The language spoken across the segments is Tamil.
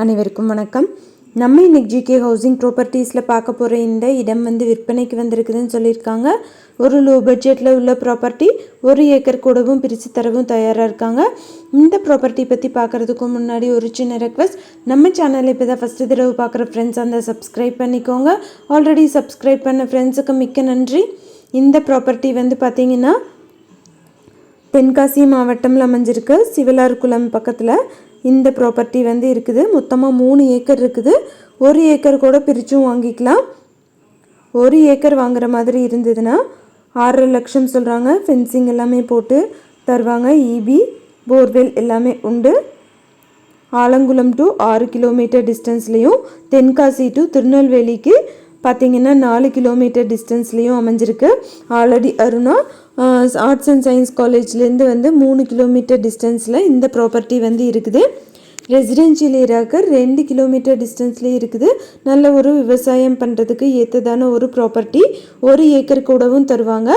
அனைவருக்கும் வணக்கம். நம்ம இன்னைக்கு ஜிகே ஹவுசிங் ப்ராப்பர்ட்டிஸில் பார்க்க போகிற இந்த இடம் வந்து விற்பனைக்கு வந்திருக்குதுன்னு சொல்லியிருக்காங்க. ஒரு லோ பட்ஜெட்டில் உள்ள ப்ராப்பர்ட்டி ஒரு ஏக்கர் கூடவும் பிரித்து தரவும் தயாராக இருக்காங்க. இந்த ப்ராப்பர்ட்டி பற்றி பார்க்குறதுக்கு முன்னாடி ஒரு சின்ன ரெக்வஸ்ட் நம்ம சேனலில் இப்போ தான் ஃபஸ்ட்டு தடவை பார்க்குற ஃப்ரெண்ட்ஸ் அந்த சப்ஸ்கிரைப் பண்ணிக்கோங்க. ஆல்ரெடி சப்ஸ்கிரைப் பண்ண ஃப்ரெண்ட்ஸுக்கு மிக்க நன்றி. இந்த ப்ராப்பர்ட்டி வந்து பார்த்திங்கன்னா தென்காசி மாவட்டம்ல அமைஞ்சிருக்கு. சிவலார் குளம் பக்கத்தில். இந்த ப்ராப்பர்ட்டி வந்து இருக்குது. மொத்தமாக மூணு ஏக்கர் இருக்குது. ஒரு ஏக்கர் கூட பிரித்தும் வாங்கிக்கலாம். ஒரு ஏக்கர் வாங்குற மாதிரி இருந்ததுன்னா ஆறரை லட்சம் சொல்கிறாங்க ஃபென்சிங் எல்லாமே போட்டு தருவாங்க. இபி போர்வெல் எல்லாமே உண்டு. ஆலங்குளம் டு ஆறு கிலோமீட்டர் டிஸ்டன்ஸ்லேயும் தென்காசி டு திருநெல்வேலிக்கு பார்த்திங்கன்னா நாலு கிலோமீட்டர் டிஸ்டன்ஸ்லேயும் அமைஞ்சிருக்கு. Already Aruna arts and science காலேஜ்லேருந்து வந்து மூணு கிலோமீட்டர் டிஸ்டன்ஸில் இந்த ப்ராப்பர்ட்டி வந்து இருக்குது. ரெசிடென்ஷியல் ஏரியாவுக்கு ரெண்டு கிலோமீட்டர் டிஸ்டன்ஸ்லேயே இருக்குது. நல்ல ஒரு விவசாயம் பண்ணுறதுக்கு ஏற்றதான ஒரு ப்ராப்பர்ட்டி ஒரு ஏக்கர் கூடவும் தருவாங்க.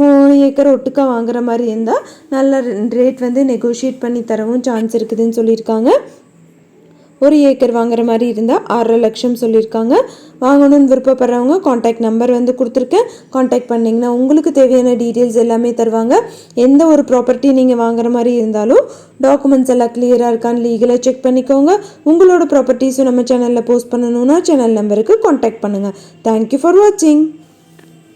மூணு ஏக்கர் ஒட்டுக்கா வாங்குற மாதிரி இருந்தால் நல்ல ரேட் வந்து நெகோஷியேட் பண்ணி தரவும் சான்ஸ் இருக்குதுன்னு சொல்லியிருக்காங்க. ஒரு ஏக்கர் வாங்குற மாதிரி இருந்தால் ஆறரை லட்சம் சொல்லியிருக்காங்க. வாங்கணும்னு விருப்பப்படுறவங்க காண்டாக்ட் நம்பர் வந்து கொடுத்துருக்கேன். காண்டாக்ட் பண்ணிங்கன்னா உங்களுக்கு தேவையான டீட்டெயில்ஸ் எல்லாமே தருவாங்க. எந்த ஒரு ப்ராப்பர்ட்டி நீங்கள் வாங்குற மாதிரி இருந்தாலும் டாக்குமெண்ட்ஸ் எல்லாம் கிளியராக இருக்கான்னு லீகலாக செக் பண்ணிக்கோங்க. உங்களோட ப்ராப்பர்ட்டிஸும் நம்ம சேனலில் போஸ்ட் பண்ணணுன்னா சேனல் நம்பருக்கு காண்டாக்ட் பண்ணுங்கள் தேங்க்யூ ஃபார் வாட்சிங்